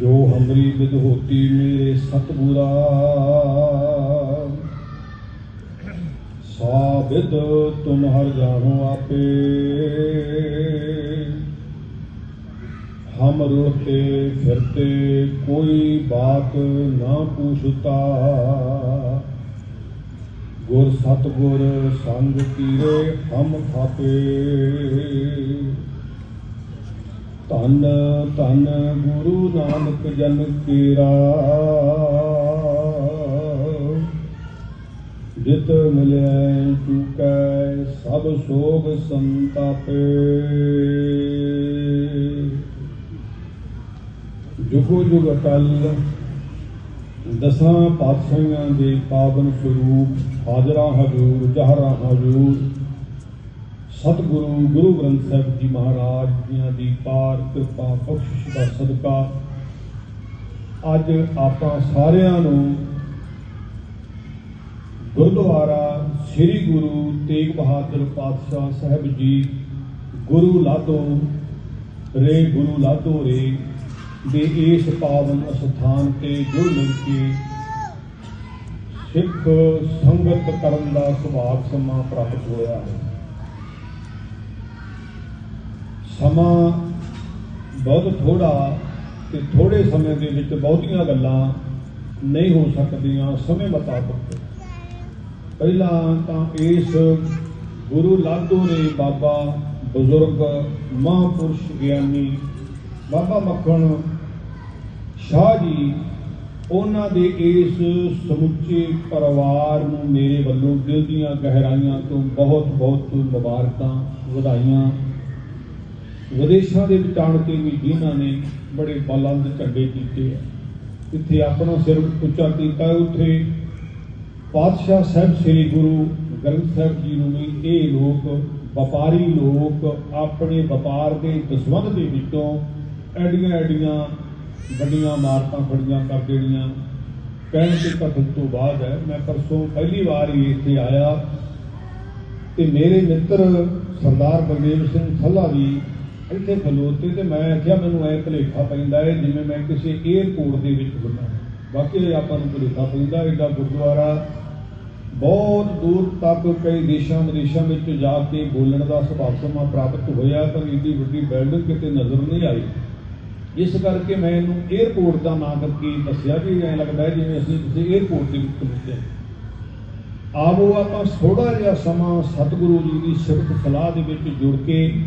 ਜੋ ਹਮਰੀ ਵਿਦ ਹੋਤੀ ਮੇਰੇ ਸਤਿਗੁਰਾ। ਸਾਬਿਦ ਤੁਮ ਹਰ ਜਾਣੋ ਆਪੇ। ਹਮ ਰੁੜਤੇ ਫਿਰਤੇ ਕੋਈ ਬਾਤ ਨਾ ਪੁੱਛਤਾ। ਗੁਰ ਸਤਗੁਰ ਸੰਗ ਕੀਰੇ ਹਮ ਥਾਪੇ। ਧੰਨ ਧੰਨ ਗੁਰੂ ਨਾਨਕ ਜਨ ਕੀਰਾ ਜਿਤ ਮਿਲੈ ਚੁਕੈ ਸਭ ਸੋਗ ਸੰਤਾਪੇ। ਜੁਗੋ ਜੁਗ ਅਟਲ, ਦਸਾਂ ਪਾਤਸ਼ਾਹਾਂ ਦੇ ਪਾਵਨ ਸਰੂਪ, ਹਾਜ਼ਰਾਂ ਹਜ਼ੂਰ, ਜਹਰਾ ਹਜ਼ੂਰ ਸਤਿਗੁਰੂ ਗੁਰੂ ਗ੍ਰੰਥ ਸਾਹਿਬ ਜੀ ਮਹਾਰਾਜ ਦੀਆਂ ਦੀ ਪਾਰ ਕਿਰਪਾ, ਬਖਸ਼ਿਸ਼ ਦਾ ਸਦਕਾ। ਅੱਜ ਆਪਾਂ ਸਾਰਿਆਂ ਨੂੰ ਗੁਰਦੁਆਰਾ ਸ੍ਰੀ ਗੁਰੂ ਤੇਗ ਬਹਾਦਰ ਪਾਤਸ਼ਾਹ ਸਾਹਿਬ ਜੀ, ਗੁਰੂ ਲਾਦੋ ਰੇ, ਗੁਰੂ ਲਾਦੋ ਰੇ ਦੇ ਇਸ ਪਾਵਨ ਅਸਥਾਨ ਤੇ ਜੁੜ ਮਿਲ ਕੇ ਸਿੱਖ ਸੰਗਤ ਕਰਨ ਦਾ ਸੁਭਾਗ ਸਮਾਂ ਪ੍ਰਾਪਤ ਹੋਇਆ ਹੈ। ਸਮਾਂ ਬਹੁਤ ਥੋੜਾ ਤੇ ਥੋੜੇ ਸਮੇਂ ਦੇ ਵਿੱਚ ਬਹੁਤੀਆਂ ਗੱਲਾਂ ਨਹੀਂ ਹੋ ਸਕਦੀਆਂ ਸਮੇਂ ਮੁਤਾਬਕ। ਪਹਿਲਾਂ ਤਾਂ ਇਸ ਗੁਰੂ ਲਾਧੂ ਨੇ ਬਾਬਾ ਬਜ਼ੁਰਗ ਮਹਾਂਪੁਰਸ਼ ਗਿਆਨੀ ਬਾਬਾ ਮੱਖਣ ਸ਼ਾਹ ਜੀ ਉਹਨਾਂ ਦੇ ਇਸ ਸਮੁੱਚੇ ਪਰਿਵਾਰ ਨੂੰ ਮੇਰੇ ਵੱਲੋਂ ਦਿਲ ਦੀਆਂ ਗਹਿਰਾਈਆਂ ਤੋਂ ਬਹੁਤ ਬਹੁਤ ਮੁਬਾਰਕਾਂ ਵਧਾਈਆਂ। ਵਿਦੇਸ਼ਾਂ ਦੇ ਵਿੱਚ ਆਣ ਕੇ ਵੀ ਜਿਨ੍ਹਾਂ ਨੇ ਬੜੇ ਬਲੰਦ ਝੰਡੇ ਕੀਤੇ ਆ। ਇੱਥੇ ਆਪਣਾ ਸਿਰ ਉੱਚਾ ਕੀਤਾ ਉੱਥੇ ਪਾਤਸ਼ਾਹ ਸਾਹਿਬ, ਸ੍ਰੀ ਗੁਰੂ ਗ੍ਰੰਥ ਸਾਹਿਬ ਜੀ ਨੂੰ ਵੀ ਇਹ ਲੋਕ, ਵਪਾਰੀ ਲੋਕ ਆਪਣੇ ਵਪਾਰ ਦੇ ਦਸਵੰਧ ਦੇ ਵਿੱਚੋਂ ਐਡੀਆਂ ਐਡੀਆਂ ਵੱਡੀਆਂ ਮਾਰਕਾਂ ਖੜੀਆਂ ਕਰ ਦੇਣੀਆਂ। ਕਹਿਣ ਤੇ ਕਥਨ ਤੋਂ ਬਾਅਦ ਹੈ, ਮੈਂ ਪਰਸੋਂ ਪਹਿਲੀ ਵਾਰ ਹੀ ਇੱਥੇ ਆਇਆ ਤੇ ਮੇਰੇ ਮਿੱਤਰ ਸਰਦਾਰ ਬਲਦੇਵ ਸਿੰਘ ਥੱਲਾ ਵੀ ਇੱਥੇ ਖਲੋਤੇ ਤੇ ਮੈਂ ਆਖਿਆ, ਮੈਨੂੰ ਐ ਭਲੇਖਾ ਪੈਂਦਾ ਹੈ ਜਿਵੇਂ ਮੈਂ ਕਿਸੇ 에어ਪੋਰਟ ਦੇ ਵਿੱਚ ਹੁੰਦਾ ਬਾਕੀ ਆਪਾਂ ਨੂੰ ਭਲੇਖਾ ਪੈਂਦਾ ਐਡਾ ਗੁਰਦੁਆਰਾ ਬਹੁਤ ਦੂਰ ਤੱਕ ਕਈ ਦੇਸ਼ਾਂ ਵਿਦੇਸ਼ਾਂ ਵਿੱਚ ਜਾ ਕੇ ਬੋਲਣ ਦਾ ਸੁਭਾਅ ਸਮਾ ਪ੍ਰਾਪਤ ਹੋਇਆ ਪਰ ਇੰਨੀ ਵੱਡੀ ਬਿਲਡਿੰਗ ਕਿਤੇ ਨਜ਼ਰ ਨਹੀਂ ਆਈ। ਇਸ ਕਰਕੇ ਮੈਂ ਇਹਨੂੰ 에어ਪੋਰਟ ਦਾ ਨਾਮ ਕਰਕੇ ਦੱਸਿਆ ਵੀ ਐ ਲੱਗਦਾ ਜਿਵੇਂ ਅਸੀਂ ਕਿਸੇ 에어ਪੋਰਟ ਦੇ ਵਿੱਚ ਪਹੁੰਚੇ ਆਵੋ ਆਪਾਂ ਥੋੜਾ ਜਿਹਾ ਸਮਾਂ ਸਤਿਗੁਰੂ ਜੀ ਦੀ ਸਿਰਫ ਸਲਾਹ ਦੇ ਵਿੱਚ ਜੁੜ ਕੇ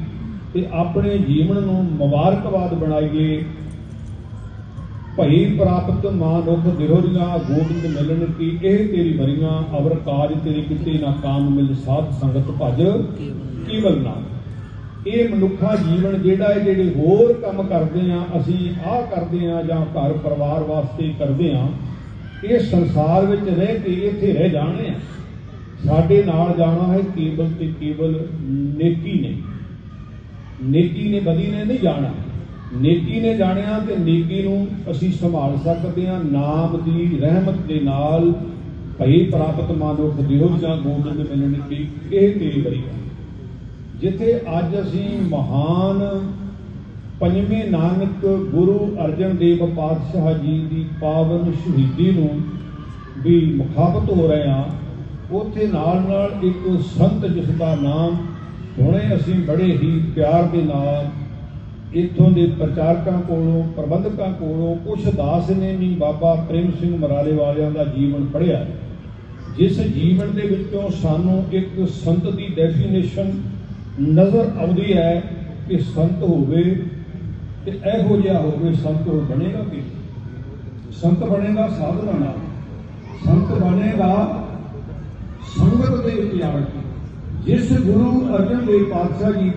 ਤੇ ਆਪਣੇ ਜੀਵਨ ਨੂੰ ਮੁਬਾਰਕਬਾਦ ਬਣਾਈਏ। ਭਈ ਪ੍ਰਾਪਤ ਮਾਨੁਖ ਦਿਹੋਰੀਆਂ ਗੋਬਿੰਦ ਮਿਲਣ ਕੀ ਇਹ ਤੇਰੀ ਮਰੀਆਂ, ਅਵਰ ਕਾਜ ਤੇਰੇ ਕਿਤੇ ਨਾ ਕਾਮ ਮਿਲ ਸਾਧ ਸੰਗਤ ਭਜ, ਕੇਵਲ ਨਾ ਇਹ ਮਨੁੱਖਾ ਜੀਵਨ ਜਿਹੜਾ ਹੈ ਜਿਹੜੇ ਹੋਰ ਕੰਮ ਕਰਦੇ ਆ, ਅਸੀਂ ਆਹ ਕਰਦੇ ਆ ਜਾਂ ਘਰ ਪਰਿਵਾਰ ਵਾਸਤੇ ਕਰਦੇ ਆ, ਇਹ ਸੰਸਾਰ ਵਿੱਚ ਰਹਿ ਕੇ ਇੱਥੇ ਰਹਿ ਜਾਣੇ ਆ। ਸਾਡੇ ਨਾਲ ਜਾਣਾ ਹੈ ਕੇਵਲ ਤੇ ਕੇਵਲ ਨੇਕੀ ਨੇ। ਨੇਕੀ ਨੇ ਬਦੀ ਨੇ ਨਹੀਂ ਜਾਣਾ। ਨੇਕੀ ਨੇ ਜਾਣਿਆ ਤੇ ਨੇਕੀ ਨੂੰ ਅਸੀਂ ਸੰਭਾਲ ਸਕਦੇ ਹਾਂ। ਨਾਮ ਦੀ ਰਹਿਮਤ ਦੇ ਨਾਲ ਭਈ ਪ੍ਰਾਪਤ ਮਾਨੁਖ ਦਿਓ ਜਾਂ ਗੋਬਿੰਦ ਮਿਲਣ ਕੀ ਇਹ ਤੇਰੀ ਬਰੀ ਜਿੱਥੇ ਅੱਜ ਅਸੀਂ ਮਹਾਨ ਪੰਜਵੇਂ ਨਾਨਕ ਗੁਰੂ ਅਰਜਨ ਦੇਵ ਪਾਤਸ਼ਾਹ ਜੀ ਦੀ ਪਾਵਨ ਸ਼ਹੀਦੀ ਨੂੰ ਵੀ ਮੁਖਾਬਤ ਹੋ ਰਹੇ ਹਾਂ, ਉੱਥੇ ਨਾਲ ਨਾਲ ਇੱਕ ਸੰਤ ਜਿਸ ਦਾ ਨਾਮ ਹੁਣੇ ਅਸੀਂ ਬੜੇ ਹੀ ਪਿਆਰ ਦੇ ਨਾਲ ਇੱਥੋਂ ਦੇ ਪ੍ਰਚਾਰਕਾਂ ਕੋਲੋਂ, ਪ੍ਰਬੰਧਕਾਂ ਕੋਲੋਂ ਕੁਛ ਦਾਸ ਨੇ ਵੀ ਬਾਬਾ ਪ੍ਰੇਮ ਸਿੰਘ ਮਰਾਲੇ ਵਾਲਿਆਂ ਦਾ ਜੀਵਨ ਪੜ੍ਹਿਆ। ਜਿਸ ਜੀਵਨ ਦੇ ਵਿੱਚੋਂ ਸਾਨੂੰ ਇੱਕ ਸੰਤ ਦੀ ਡੈਫੀਨੇਸ਼ਨ ਨਜ਼ਰ ਆਉਂਦੀ ਹੈ ਕਿ ਸੰਤ ਹੋਵੇ ਤੇ ਇਹੋ ਜਿਹਾ ਹੋਵੇ ਸੰਤ ਹੋ ਬਣੇਗਾ ਕਿ ਸੰਤ ਬਣੇਗਾ ਸਾਧਨਾ ਨਾਲ। ਸੰਤ ਬਣੇਗਾ ਸੰਗਤ ਦੇ ਵਿੱਚ ਆਣ ਕੇ ਜਿਸ ਗੁਰੂ ਅਰਜਨ ਦੇਵ ਪਾਤਸ਼ਾਹ ਜੀ